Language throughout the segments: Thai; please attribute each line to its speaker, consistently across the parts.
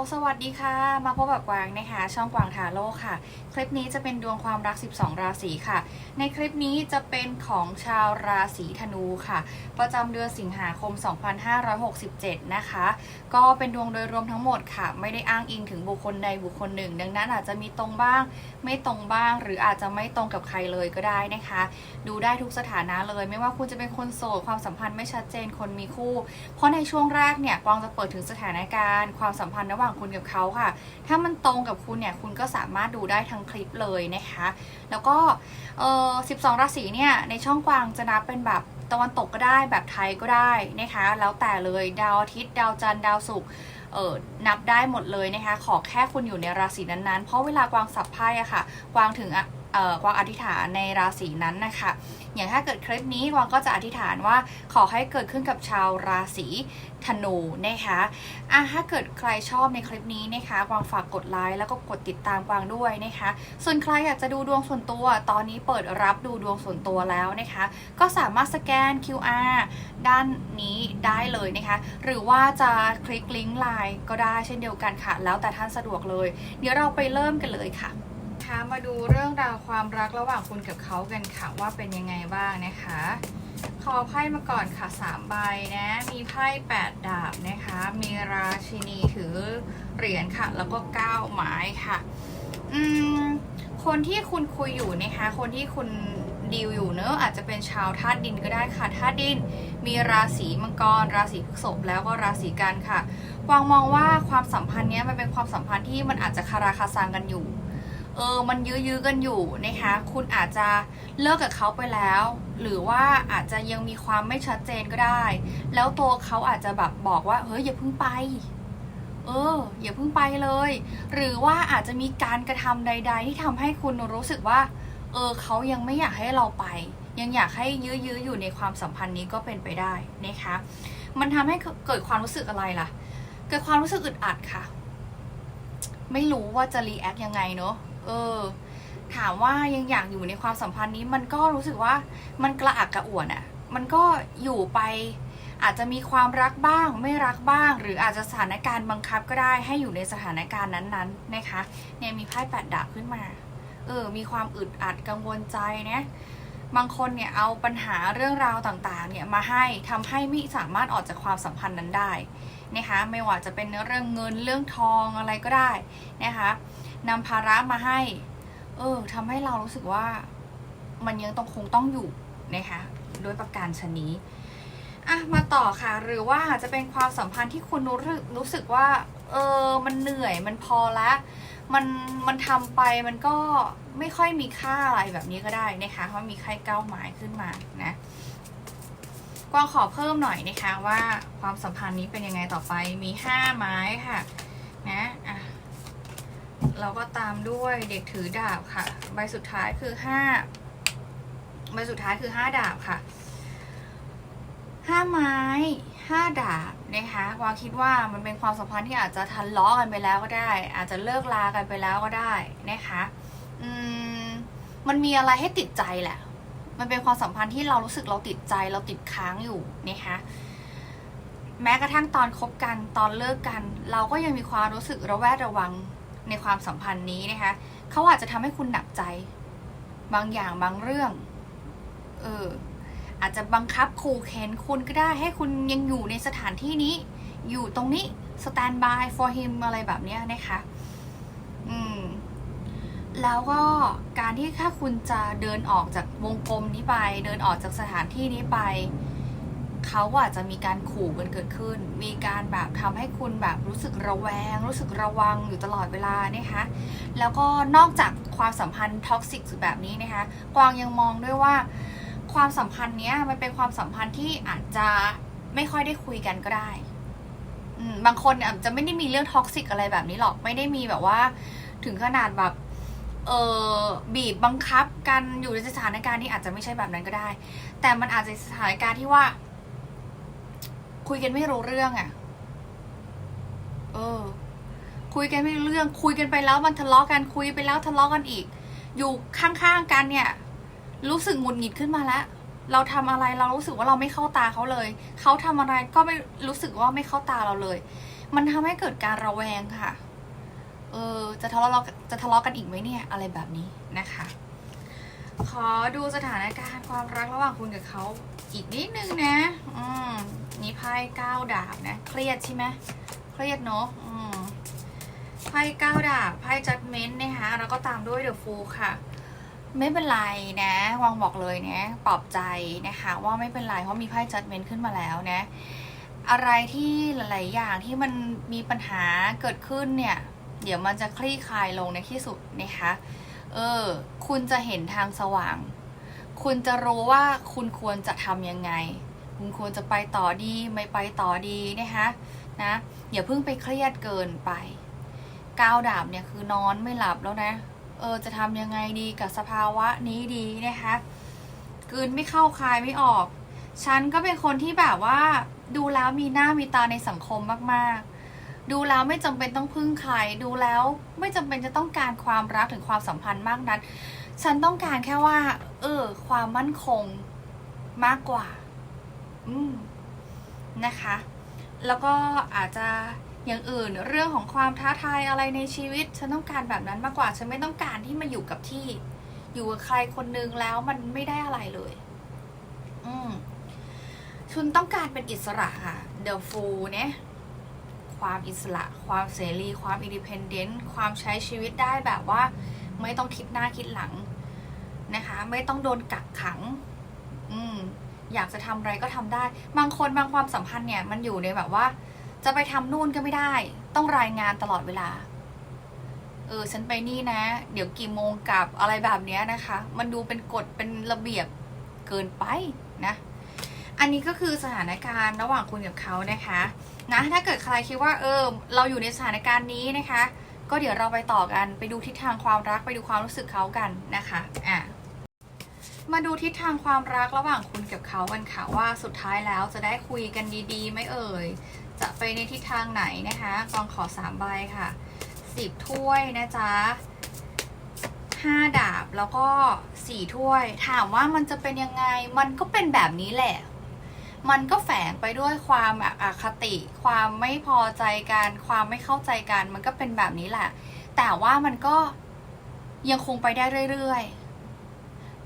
Speaker 1: สวัสดีค่ะ มาพบกับกวางนะคะ ช่องกวางทาโร่ค่ะ คลิปนี้จะเป็นดวงความรัก 12 ราศีค่ะ ในคลิปนี้จะเป็นของชาวราศีธนูค่ะ ประจำเดือนสิงหาคม 2567 นะคะ ก็เป็นดวงโดยรวมทั้งหมดค่ะ ไม่ได้อ้างอิงถึงบุคคลใดบุคคลหนึ่ง ดังนั้นอาจจะมีตรงบ้าง ไม่ตรงบ้าง หรืออาจจะไม่ตรงกับใครเลยก็ได้นะคะ ดูได้ทุกสถานะเลย ไม่ว่าคุณจะเป็นคนโสดความสัมพันธ์ไม่ชัดเจนคนมีคู่ เพราะในช่วงแรกเนี่ยกวางจะเปิดถึงสถานการณ์ความสัมพันธ์ระหว่างคุณกับเขาค่ะ ถ้ามันตรงกับคุณเนี่ยคุณก็สามารถดูได้ทั้งคลิปเลยนะคะ แล้วก็เออ12 ราศีเนี่ยในช่องกวางจะนับเป็นแบบตะวันตกก็ได้แบบไทยก็ได้นะคะ แล้วแต่เลยดาวอาทิตย์ดาวจันทร์ดาวศุกร์เออนับได้หมดเลยนะคะ ขอแค่คุณอยู่ในราศีนั้นๆ เพราะเวลากวางสับไพ่อะค่ะ กวางถึงอะ กวางอธิษฐานในราศีนั้นนะคะ อย่างถ้าเกิดคลิปนี้กวางก็จะอธิษฐานว่าขอให้เกิดขึ้นกับชาวราศีธนูนะคะอะถ้าเกิดใครชอบในคลิปนี้นะคะ กวางฝากกดไลค์แล้วก็กดติดตามกวางด้วยนะคะ ส่วนใครอยากจะดูดวงส่วนตัว ตอนนี้เปิดรับดูดวงส่วนตัวแล้วนะคะ ก็สามารถสแกน QR ด้านนี้ได้เลยนะคะ หรือว่าจะคลิกลิงก์ไลน์ก็ได้เช่นเดียวกันค่ะ แล้วแต่ท่านสะดวกเลย เดี๋ยวเราไปเริ่มกันเลยค่ะคะ มาดูเรื่องราวความรักระหว่างคุณกับเขากันค่ะว่าเป็นยังไงบ้างนะคะ ขอไพ่มาก่อนค่ะ3ใบนะ มีไพ่8ดาบนะคะ มีราชินีถือเหรียญค่ะ แล้วก็9ไม้ค่ะ อืม คนที่คุณคุยอยู่นะคะ คนที่คุณดีลอยู่เนอะอาจจะเป็นชาวธาตุดินก็ได้ค่ะธาตุดิน มีราศีมังกร ราศีพฤษภแล้วก็ราศีกันค่ะกวางมองว่าความสัมพันธ์เนี้ยมันเป็นความสัมพันธ์ที่มันอาจจะคาราคาซังกันอยู่ เออมันยื้อๆกันอยู่นะคะ คุณอาจจะเลิกกับเขาไปแล้ว หรือว่าอาจจะยังมีความไม่ชัดเจนก็ได้ แล้วตัวเขาอาจจะแบบบอกว่าเฮ้ยอย่าเพิ่งไป เออ อย่าเพิ่งไปเลย หรือว่าอาจจะมีการกระทำใด ๆ ที่ทำให้คุณรู้สึกว่า เออเขายังไม่อยากให้เราไป ยังอยากให้ยื้อๆอยู่ในความสัมพันธ์นี้ก็เป็นไปได้นะคะ มันทำให้เกิดความรู้สึกอะไรล่ะ เกิดความรู้สึกอึดอัดค่ะ ไม่รู้ว่าจะรีแอคยังไงเนอะ เออ ถามว่ายังอยากอยู่ในความสัมพันธ์นี้ มันก็รู้สึกว่ามันกระอักกระอ่วนอะ่ะ มันก็อยู่ไป อาจจะมีความรักบ้าง ไม่รักบ้าง หรืออาจจะสถานการณ์บังคับก็ได้ให้อยู่ในสถานการณ์นั้นๆนะคะเนี่ยมีไพ่แปดดาบขึ้นมา เออ มีความอึดอัดกังวลใจนะบางคนเนี่ยเอาปัญหาเรื่องราวต่างๆเนี่ยมาให้ทำให้ไม่สามารถออกจากความสัมพันธ์นั้นได้นะคะไม่ว่าจะเป็นเรื่องเงินเรื่องทองอะไรก็ได้นะคะ นำภาระมาให้ เออทำให้เรารู้สึกว่ามันยังต้องคงต้องอยู่นะคะด้วยประการชนนี้อะมาต่อค่ะ หรือว่าจะเป็นความสัมพันธ์ที่คุณรู้สึกรู้สึกว่า เออมันเหนื่อยมันพอละมันมันทำไปมันก็ไม่ค่อยมีค่าอะไรแบบนี้ก็ได้นะคะเพราะมีไข่เก้าหมายขึ้นมานะกวางขอเพิ่มหน่อยนะคะว่าความสัมพันธ์นี้เป็นยังไงต่อไปมีห้าไม้ค่ะนะอะ เราก็ตามด้วยเด็กถือดาบค่ะ ใบสุดท้ายคือห้าใบสุดท้ายคือห้าดาบค่ะห้าไม้ห้าดาบนะคะวาคิดว่ามันเป็นความสัมพันธ์ที่อาจจะทะเลาะกันไปแล้วก็ได้ อาจจะเลิกลากันไปแล้วก็ได้นะคะอืมมันมีอะไรให้ติดใจแหละ มันเป็นความสัมพันธ์ที่เรารู้สึกเราติดใจเราติดค้างอยู่นะคะแม้กระทั่งตอนคบกันตอนเลิกกัน เราก็ยังมีความรู้สึกระแวดระวัง ในความสัมพันธ์นี้นะคะเขาอาจจะทำให้คุณหนักใจ บางอย่างบางเรื่อง เออ อาจจะบังคับขู่เข็นคุณก็ได้ให้คุณยังอยู่ในสถานที่นี้ อยู่ตรงนี้ stand by for him อะไรแบบเนี้ยนะคะ อืม แล้วก็การที่ถ้าคุณจะเดินออกจากวงกลมนี้ไป เดินออกจากสถานที่นี้ไป เขาอาจจะมีการขู่กันเกิดขึ้น มีการแบบทำให้คุณแบบรู้สึกระแวง รู้สึกระวังอยู่ตลอดเวลานะคะ แล้วก็นอกจากความสัมพันธ์ท็อกซิกแบบนี้นะคะ กวางยังมองด้วยว่า ความสัมพันธ์เนี้ยมันเป็นความสัมพันธ์ที่อาจจะไม่ค่อยได้คุยกันก็ได้บางคนเนี่ยอาจจะไม่ได้มีเรื่องท็อกซิกอะไรแบบนี้หรอก ไม่ได้มีแบบว่า ถึงขนาดแบบเออบีบบังคับกันอยู่ในสถานการณ์ที่อาจจะไม่ใช่แบบนั้นก็ได้ แต่มันอาจจะสถานการณ์ที่ว่า คุยกันไม่รู้เรื่องอะ่ะ เออ คุยกันไม่รู้เรื่อง คุยกันไปแล้วมันทะเลาะกันคุยไปแล้วทะเลาะกันอีก อยู่ข้างๆกันเนี่ย รู้สึกหงุดหงิดขึ้นมาแล้วเราทำอะไรเรารู้สึกว่าเราไม่เข้าตาเขาเลย เขาทำอะไรก็ไม่รู้สึกว่าไม่เข้าตาเราเลย มันทำให้เกิดการระแวงค่ะ เออ จะทะเลาะจะทะเลาะกันอีกไหมเนี่ย อะไรแบบนี้นะคะ ขอดูสถานการณ์ความรักระหว่างคุณกับเขา อีกนิดนึงนะอืมนี่ไพ่เก้าดาบนะ เครียดใช่ไหมเครียดเนาะอืมไพ่เก้าดาบไพ่จัดเมนต์นะคะแล้วก็ตามด้วยเดอะฟูค่ะ ไม่เป็นไรนะวางบอกเลยนะปลอบใจนะคะ ว่าไม่เป็นไรเพราะมีไพ่จัดเมนต์ขึ้นมาแล้วนะ อะไรที่หลาย ๆ อย่างที่มันมีปัญหาเกิดขึ้นเนี่ย เดี๋ยวมันจะคลี่คลายลงในที่สุดนะคะ เออ คุณจะเห็นทางสว่าง คุณจะรู้ว่าคุณควรจะทำยังไง คุณควรจะไปต่อดีไม่ไปต่อดีนะคะนะอย่าเพิ่งไปเครียดเกินไปก้าวดาบเนี่ยคือนอนไม่หลับแล้วนะเออจะทำยังไงดีกับสภาวะนี้ดีนะคะกืนไม่เข้าคายไม่ออก ฉันก็เป็นคนที่แบบว่าดูแล้วมีหน้ามีตาในสังคมมากๆ ดูแล้วไม่จำเป็นต้องพึ่งใคร ดูแล้วไม่จำเป็นจะต้องการความรักถึงความสัมพันธ์มากนั้น ฉันต้องการแค่ว่า เออ ความมั่นคงมากกว่า อืมนะคะ แล้วก็อาจจะอย่างอื่นเรื่องของความท้าทายอะไรในชีวิต ฉันต้องการแบบนั้นมากกว่า ฉันไม่ต้องการที่มาอยู่กับที่ อยู่กับใครคนนึงแล้วมันไม่ได้อะไรเลย อืมคุณต้องการเป็นอิสระค่ะ The Fool เนี่ยความอิสระ ความเสรี ความอินดิเพนเดนต์ความใช้ชีวิตได้แบบว่า ไม่ต้องคิดหน้าคิดหลัง นะคะ ไม่ต้องโดนกักขัง อืมอยากจะทำอะไรก็ทำได้ บางคนบางความสัมพันธ์เนี่ย มันอยู่ในแบบว่า จะไปทำนู่นก็ไม่ได้ ต้องรายงานตลอดเวลา เออ ฉันไปนี่นะ เดี๋ยวกี่โมงกลับอะไรแบบเนี้ยนะคะ มันดูเป็นกฎเป็นระเบียบเกินไปนะ อันนี้ก็คือสถานการณ์ระหว่างคุณกับเขานะคะ นะ ถ้าเกิดใครคิดว่า เออ เราอยู่ในสถานการณ์นี้นะคะ ก็เดี๋ยวเราไปต่อกัน ไปดูทิศทางความรัก ไปดูความรู้สึกเขากันนะคะ อะ มาดูทิศทางความรักระหว่างคุณกับเขากันค่ะว่าสุดท้ายแล้วจะได้คุยกันดีๆไหม่เอ่ย จะไปในทิศทางไหนนะคะกองขอสามใบค่ะสิบถ้วยนะจ๊ะห้าดาบแล้วก็สี่ถ้วย ถามว่ามันจะเป็นยังไง มันก็เป็นแบบนี้แหละ มันก็แฝงไปด้วยความแบบอคติ ความไม่พอใจกัน ความไม่เข้าใจกัน มันก็เป็นแบบนี้แหละ แต่ว่ามันก็ยังคงไปได้เรื่อยๆ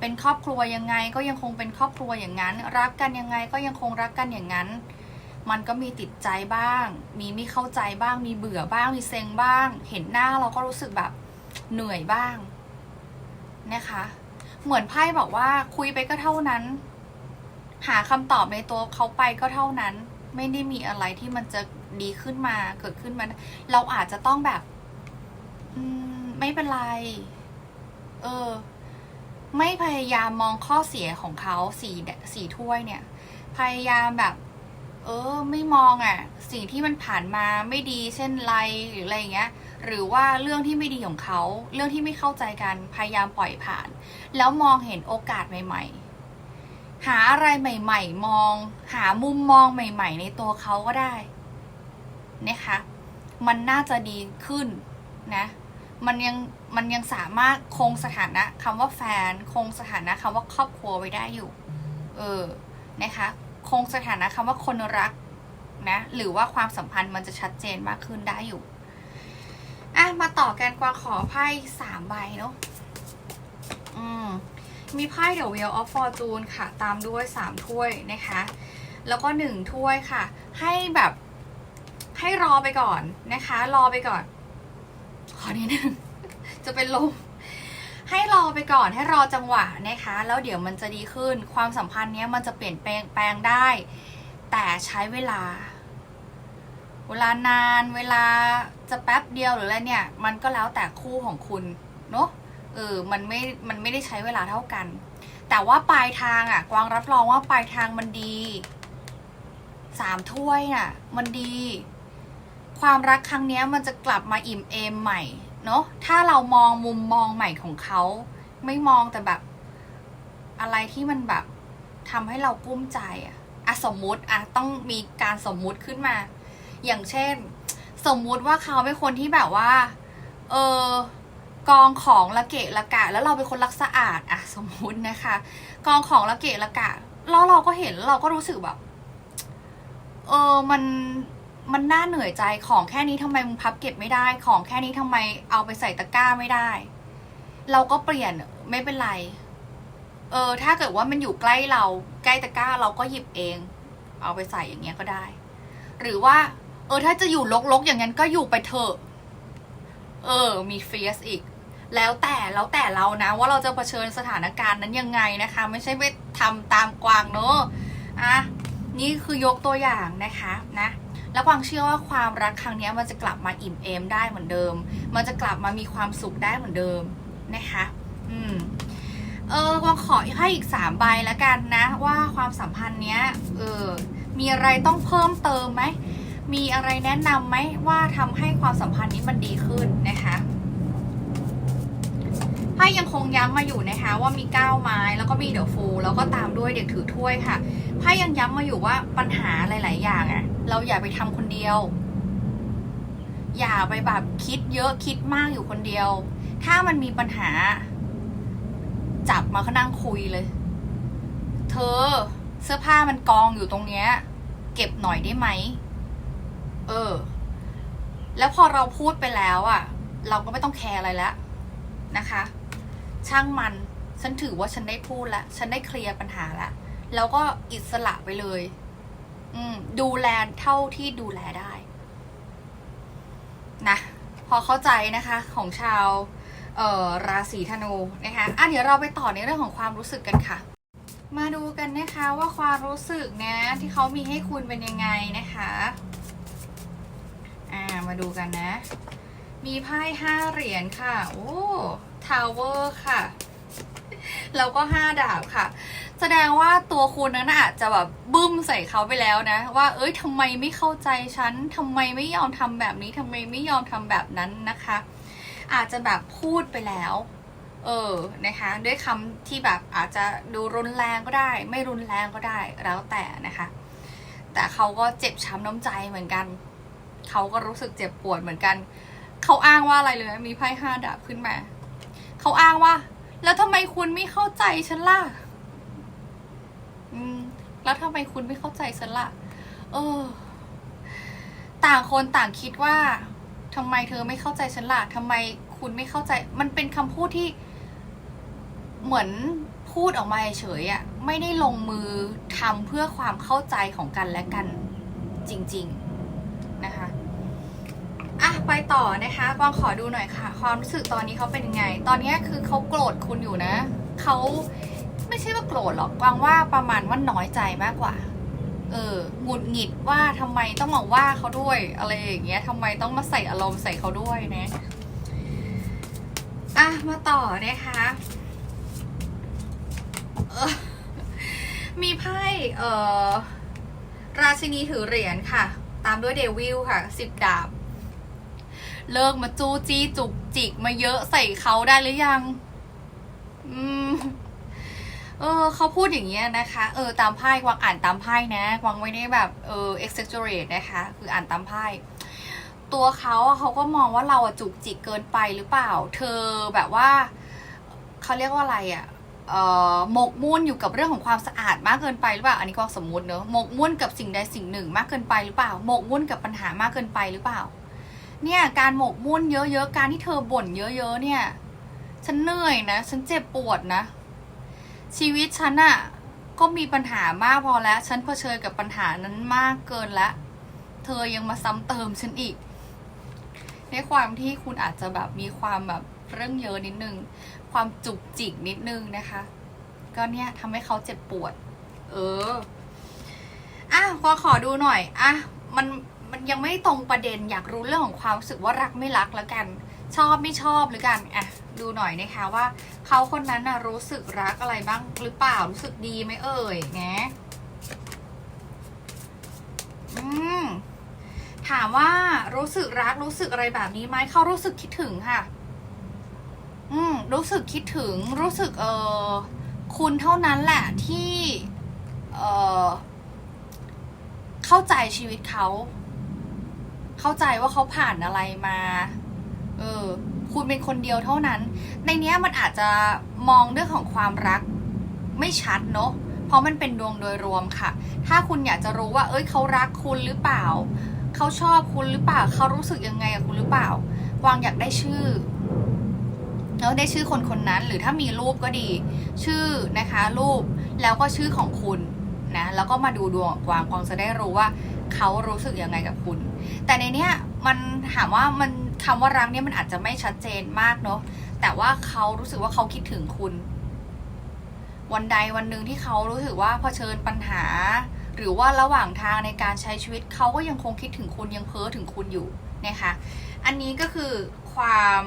Speaker 1: เป็นครอบครัวยังไงก็ยังคงเป็นครอบครัวอย่างนั้น รักกันยังไงก็ยังคงรักกันอย่างนั้น มันก็มีติดใจบ้าง มีไม่เข้าใจบ้าง มีเบื่อบ้าง มีเซ็งบ้าง เห็นหน้าเราก็รู้สึกแบบเหนื่อยบ้างนะคะ เหมือนไพ่บอกว่าคุยไปก็เท่านั้น หาคำตอบในตัวเขาไปก็เท่านั้น ไม่ได้มีอะไรที่มันจะดีขึ้นมาเกิดขึ้นมา เราอาจจะต้องแบบ อืม ไม่เป็นไร เออ ไม่พยายามมองข้อเสียของเขาสี่สี่ถ้วยเนี่ย พยายามแบบ เออ ไม่มองอะ่ะ สิ่งที่มันผ่านมาไม่ดีเช่นไรหรืออะไรอย่างเงี้ย หรือว่าเรื่องที่ไม่ดีของเขา เรื่องที่ไม่เข้าใจกันพยายามปล่อยผ่าน แล้วมองเห็นโอกาสใหม่ ๆ หาอะไรใหม่ ๆ มอง หามุมมองใหม่ ๆ ในตัวเขาก็ได้นะคะ มันน่าจะดีขึ้นนะ มันยังมันยังสามารถคงสถานะคำว่าแฟน คงสถานะคำว่าครอบครัวไว้ได้อยู่ เออนะคะ คงสถานะคำว่าคนรักนะหรือว่าความสัมพันธ์มันจะชัดเจนมากขึ้นได้อยู่อะมาต่อกันกวางขอไพ่สามใบเนาะอืมมีไพ่ The Wheel of Fortune ค่ะ ตามด้วยสามถ้วยนะคะ แล้วก็หนึ่งถ้วยค่ะ ให้แบบให้รอไปก่อนนะคะ รอไปก่อน อนิดนึงจะเป็นลมให้รอไปก่อนให้รอจังหวะนะคะ แล้วเดี๋ยวมันจะดีขึ้น ความสัมพันธ์เนี้ยมันจะเปลี่ยนแปลงแปลงได้ แต่ใช้เวลา เวลานานเวลาจะแป๊บเดียวหรืออะไรเนี่ย มันก็แล้วแต่คู่ของคุณเนาะเออมันไม่มันไม่ได้ใช้เวลาเท่ากัน แต่ว่าปลายทางอะ่ะ กวางรับรองว่าปลายทางมันดีสามถ้วยน่ะ มันดี ความรักครั้งนี้มันจะกลับมาอิ่มเอมใหม่เนาะถ้าเรามองมุมมองใหม่ของเขา ไม่มองแต่แบบ อะไรที่มันแบบทำให้เรากุ้มใจอะอะสมมุติอะต้องมีการสมมุติขึ้นมา อย่างเช่น สมมุติว่าเขาเป็นคนที่แบบว่า เออกองของละเกะละกะ แล้วเราเป็นคนรักสะอาดอะสมมุตินะคะ กองของละเกะละกะ แล้วเราก็เห็นเราก็รู้สึกแบบ เออมัน มันน่าเหนื่อยใจของแค่นี้ทำไมมึงพับเก็บไม่ได้ ของแค่นี้ทำไมเอาไปใส่ตะกร้าไม่ได้ เราก็เปลี่ยนไม่เป็นไร เออ ถ้าเกิดว่ามันอยู่ใกล้เราใกล้ตะกร้าเราก็หยิบเอง เอาไปใส่อย่างเงี้ยก็ได้ หรือว่า เออ ถ้าจะอยู่ลกๆอย่างนั้นก็อยู่ไปเถอะ เออ มีเฟียสอีก แล้วแต่แล้วแต่เรานะ ว่าเราจะเผชิญสถานการณ์นั้นยังไงนะคะ ไม่ใช่ไปทำตามกวางเนอะอะนี่คือยกตัวอย่างนะคะนะ แล้วกวางเชื่อว่าความรักครั้งนี้มันจะกลับมาอิ่มเอมได้เหมือนเดิม มันจะกลับมามีความสุขได้เหมือนเดิมนะคะ อืมเออกวางขอให้อีกสามใบแล้วกันนะ ว่าความสัมพันธ์เนี้ยเออมีอะไรต้องเพิ่มเติมไหมมีอะไรแนะนำไหมว่าทำให้ความสัมพันธ์นี้มันดีขึ้นนะคะไพ่ยังคงย้ำมาอยู่นะคะ ว่ามีก้าวไม้แล้วก็มีเดอะฟูแล้วก็ตามด้วยเด็กถือถ้วยค่ะไพ่ยังย้ำมาอยู่ว่าปัญหาหลาย ๆ อย่างอะ เราอย่าไปทำคนเดียว อย่าไปแบบคิดเยอะคิดมากอยู่คนเดียว ถ้ามันมีปัญหา จับมาก็นั่งคุยเลย เธอเสื้อผ้ามันกองอยู่ตรงเนี้ย เก็บหน่อยได้ไหม เออ แล้วพอเราพูดไปแล้วอะ่ะ เราก็ไม่ต้องแคร์อะไรแล้วนะคะ ช่างมันฉันถือว่าฉันได้พูดแล้วฉันได้เคลียร์ปัญหาแล้วแล้วก็อิสระไปเลย ดูแลเท่าที่ดูแลได้ นะ พอเข้าใจนะคะ ของชาวเออราศีธนูนะคะอะเดี๋ยวเราไปต่อในเรื่องของความรู้สึกกันค่ะ มาดูกันนะคะว่าความรู้สึกนะ ที่เขามีให้คุณเป็นยังไงนะคะอ่ามาดูกันนะ มีไพ่ห้าเหรียญค่ะ โอ้ทาวเวอร์ค่ะ แล้วก็ห้าดาบค่ะ แสดงว่าตัวคุณนั้นอาจจะแบบบึ้มใส่เขาไปแล้วนะ ว่า เอ้ยทำไมไม่เข้าใจฉันทำไมไม่ยอมทำแบบนี้ทำไมไม่ยอมทำแบบนั้นนะคะ อาจจะแบบพูดไปแล้ว เออนะคะ ด้วยคำที่แบบอาจจะดูรุนแรงก็ได้ ไม่รุนแรงก็ได้แล้วแต่นะคะ แต่เขาก็เจ็บช้ำน้ำใจเหมือนกันเขาก็รู้สึกเจ็บปวดเหมือนกัน เขาอ้างว่าอะไรเลย มีไพ่ห้าดาบขึ้นมา เขาอ้างว่า แล้วทำไมคุณไม่เข้าใจฉันล่ะ อืม แล้วทำไมคุณไม่เข้าใจฉันล่ะ เออ ต่างคนต่างคิดว่าทำไมเธอไม่เข้าใจฉันล่ะทำไมคุณไม่เข้าใจ มันเป็นคำพูดที่เหมือนพูดออกมาเฉยๆอะ่ะไม่ได้ลงมือทำเพื่อความเข้าใจของกันและกัน จริง ๆ ไปต่อนะคะกวางขอดูหน่อยค่ะ ความรู้สึกตอนนี้เขาเป็นยังไง ตอนนี้คือเขาโกรธคุณอยู่นะเขาไม่ใช่ว่าโกรธหรอกกวางว่าประมาณว่าน้อยใจมากกว่า เออหงุดหงิดว่าทำไมต้องมาว่าเขาด้วยอะไรอย่างเงี้ยทำไมต้องมาใส่อารมณ์ใส่เขาด้วยนะอะมาต่อนะคะมีไพ่เอ่อราชินีถือเหรียญค่ะ ตามด้วยเดวิลค่ะสิบดาบ เลิกมาจู้จี้จุกจิกมาเยอะใส่เขาได้หรือยัง อืม เออเขาพูดอย่างเงี้ยนะคะ เออ ตามไพ่กวางอ่านตามไพ่นะกวางไม่ได้แบบเออ exaggerate นะคะ คืออ่านตามไพ่ตัวเขาอะเขาก็มองว่าเราอะจุกจิกเกินไปหรือเปล่า เธอแบบว่าเขาเรียกว่าอะไรอะเอ่อหมกมุ่นอยู่กับเรื่องของความสะอาดมากเกินไปหรือเปล่า อันนี้กวางสมมติเนอะหมกมุ่นกับสิ่งใดสิ่งหนึ่งมากเกินไปหรือเปล่า หมกมุ่นกับปัญหามากเกินไปหรือเปล่า เนี่ยการหมกมุ่นเยอะๆ การที่เธอบ่นเยอะๆ เนี่ย ฉันเหนื่อยนะ ฉันเจ็บปวดนะ ชีวิตฉันอะก็มีปัญหามากพอแล้ว ฉันเผชิญกับปัญหานั้นมากเกินแล้วเธอยังมาซ้ำเติมฉันอีก ในความที่คุณอาจจะแบบมีความแบบเรื่องเยอะนิดนึง ความจุกจิกนิดนึงนะคะ ก็เนี่ยทำให้เขาเจ็บปวด เอออะขอขอดูหน่อยอะมัน มันยังไม่ตรงประเด็นอยากรู้เรื่องของความรู้สึกว่ารักไม่รักแล้วกัน ชอบไม่ชอบหรือกันอะดูหน่อยนะคะว่าเขาคนนั้นน่ะรู้สึกรักอะไรบ้างหรือเปล่ารู้สึกดีไหมเอ่ยนะอืมถามว่ารู้สึกรักรู้สึกอะไรแบบนี้ไหมเขารู้สึกคิดถึงค่ะ อืมรู้สึกคิดถึงรู้สึกเออคุณเท่านั้นแหละที่ เออเข้าใจชีวิตเขา เข้าใจว่าเขาผ่านอะไรมา เออ คุณเป็นคนเดียวเท่านั้น ในเนี้ยมันอาจจะมองเรื่องของความรัก ไม่ชัดเนาะเพราะมันเป็นดวงโดยรวมค่ะ ถ้าคุณอยากจะรู้ว่า เอ้ยเขารักคุณหรือเปล่า เขาชอบคุณหรือเปล่า เขารู้สึกยังไงกับคุณหรือเปล่ากวางอยากได้ชื่อแล้วได้ชื่อคนคนนั้น หรือถ้ามีรูปก็ดี ชื่อนะคะ รูปแล้วก็ชื่อของคุณนะ แล้วก็มาดูดวงกวางกวางจะได้รู้ว่า เขารู้สึกยังไงกับคุณ แต่ในเนี้ยมันถามว่ามันคำว่ารักเนี่ยมันอาจจะไม่ชัดเจนมากเนาะแต่ว่าเขารู้สึกว่าเขาคิดถึงคุณ วันใดวันหนึ่งที่เขารู้สึกว่าเผชิญปัญหา หรือว่าระหว่างทางในการใช้ชีวิตเขาก็ยังคงคิดถึงคุณยังเพ้อถึงคุณอยู่นะคะ อันนี้ก็คือความ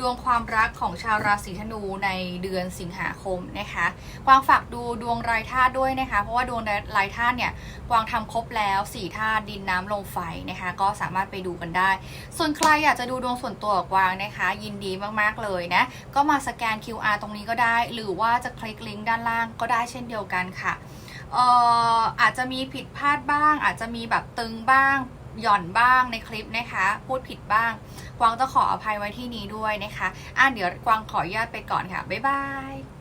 Speaker 1: ดวงความรักของชาวราศีธนูในเดือนสิงหาคมนะคะกวางฝากดูดวงรายธาตุด้วยนะคะ เพราะว่าดวงรายธาตุเนี่ยกวางทำครบแล้ว4ธาตุดินน้ำลมไฟนะคะ ก็สามารถไปดูกันได้ ส่วนใครอยากจะดูดวงส่วนตัวกวางนะคะ ยินดีมากๆเลยนะ ก็มาสแกน QR ตรงนี้ก็ได้ หรือว่าจะคลิกลิงก์ด้านล่างก็ได้เช่นเดียวกันค่ะเอ่ออาจจะมีผิดพลาดบ้าง อาจจะมีแบบตึงบ้าง หย่อนบ้างในคลิปนะคะ พูดผิดบ้าง กวางจะขออภัยไว้ที่นี้ด้วยนะคะ อะเดี๋ยวกวางขออนุญาตไปก่อนค่ะ บ๊ายบาย